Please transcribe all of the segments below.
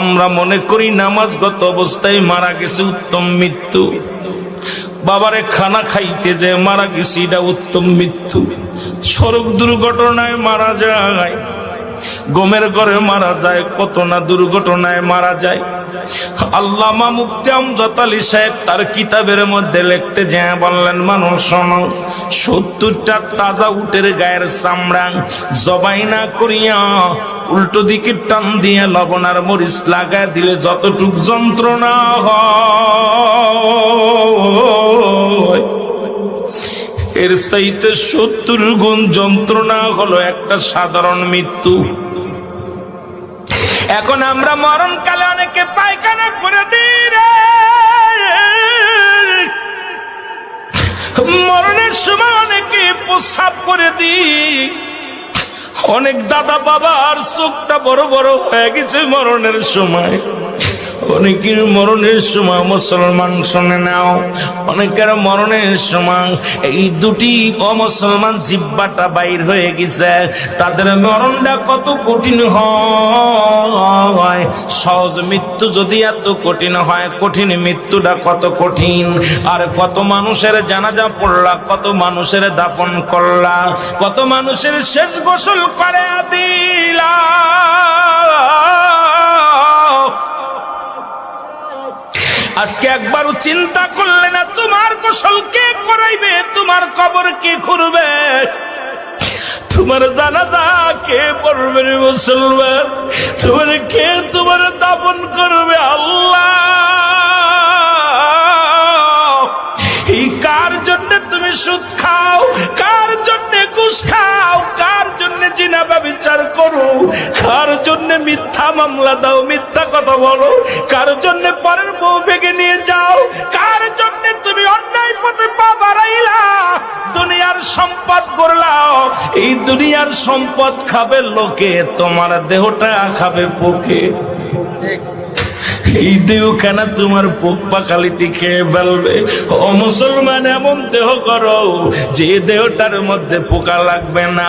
আমরা মনে করি নামাজগত অবস্থায় মারা গেছে উত্তম মৃত্যু। বাবারে খানা খাইতে যে মারা গেছি, এটা উত্তম মৃত্যু। সড়ক দুর্ঘটনায় মারা যায়, গমের ঘরে মারা যায়, কত না দুর্ঘটনায় মারা যায়। আল্লামা মুফতি আমজাদ আলী সাহেব তার কিতাবের মধ্যে লিখতে যায়, বললেন, মানুষ, শোনো, সত্তরটা তাজা উটের গায়ের চামড়া জবাই না করিয়া উল্টো দিকে টান দিয়ে লবণ আর মরিচ লাগায় দিলে যতটুক যন্ত্রণা হয়। এর চাইতে সত্তর গুণ যন্ত্রণা হলো একটা সাধারণ মৃত্যু। এখন আমরা মরণ মরণকালে অনেকে পায়খানা করে দিই মরণের সময় অনেকে প্রসাব করে দিই। অনেক দাদা বাবার চোখটা বড় বড় হয়ে গেছে মরণের সময়। অনেকের মরণের সময় মুসলমান শুনে নাও। অনেকের মরণের সময় এই দুটি অমুসলমান জিব্বাটা বাইর হয়ে গেছে। তাদের মরণটা কত কঠিন হয়। সহজ মৃত্যু যদি এত কঠিন হয়, কঠিন মৃত্যুটা কত কঠিন? আর কত মানুষের জানাজা পড়লা, কত মানুষের দাপন করলা, কত মানুষের শেষ গোসল করে দিলা। আজকে একবারও চিন্তা করলে না, তোমার গোসল কে করাইবে, তোমার কবর কে খুঁড়বে? তোমার জানাজা কে পড়বে মুসলমান? তোমার কে তোমার দাপন করবে আল্লাহ? এই কার জন্য তুমি সুদ খাও? কার জন্য ঘুষ খাও? কার জন্য জিনাবা বিচার করো? কার জন্য মিথ্যা মামলা দাও? মিথ্যা কথা বলো। কার জন্য পরের বউ ভেঙে নিয়ে যাও? কার জন্য এই দুনিয়ার সম্পদ খাবে লোকে তোমার দেহটা খাবে পোকে। এই দেহ কেন তোমার পোক পাকালিতে খেয়ে ফেলবে। ও মুসলমান, এমন দেহ করো, যে দেহটার মধ্যে পোকা লাগবে না,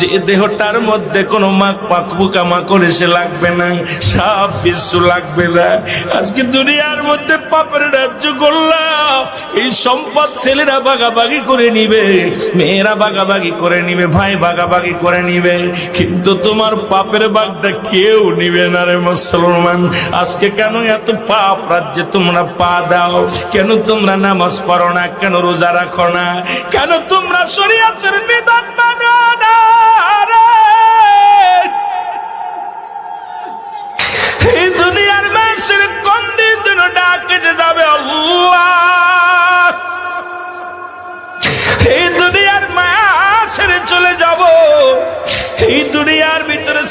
যে দেহটার মধ্যে কোনো মাক পাক পোকা মাকড় এসে লাগবে না সাপ বিশ্ব লাগবে না। আজকে দুনিয়ার মধ্যে পাপের রাজ্য করলাম এই সম্পদ ছেলেরা বাগাবাগি করে নিবে, মেয়েরা বাগাবাগি করে নিবে, ভাই বাগাবাগি করে নিবে। কিন্তু তোমার পাপের বাগটা কেউ নিবে না রে মুসলমান। আজকে কেন এত পাপ রাজ্যে তোমরা পা দাও। কেন তোমরা নামাজ পড়ো না? কেন রোজা রাখো না? কেন তোমরা শরীয়তের বিধান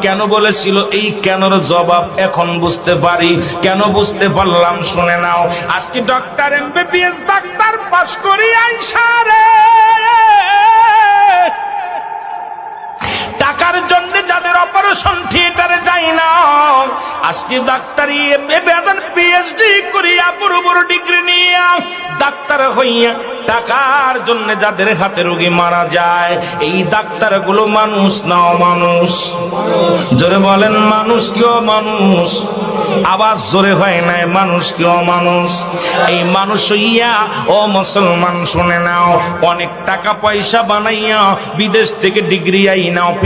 কেন বলেছিল এই কেনর জবাব এখন বুঝতে পারি? কেন বুঝতে পারলাম? শুনে নাও। আজকে ডক্টর এমবিবিএস ডাক্তার পাশ করি আইসারে টাকার জন্য যাদের অপারেশন থিয়েটারে আজকে ডাক্তারি বেতন পিএইচডি করিয়া বড় বড় ডিগ্রি নিয়ে। ডাক্তার হইয়া টাকার জন্য যাদের হাতে রোগী মারা যায়, এই ডাক্তারগুলো মানুষ না মানুষ জোরে বলেন, মানুষ কেউ মানুষ আবার জোরে হয় নাই, মানুষ কেউ মানুষ এই মানুষ হইয়া, ও মুসলমান শুনে নাও, অনেক টাকা পয়সা বানাইয়া বিদেশ থেকে ডিগ্রি আইনা, অফিস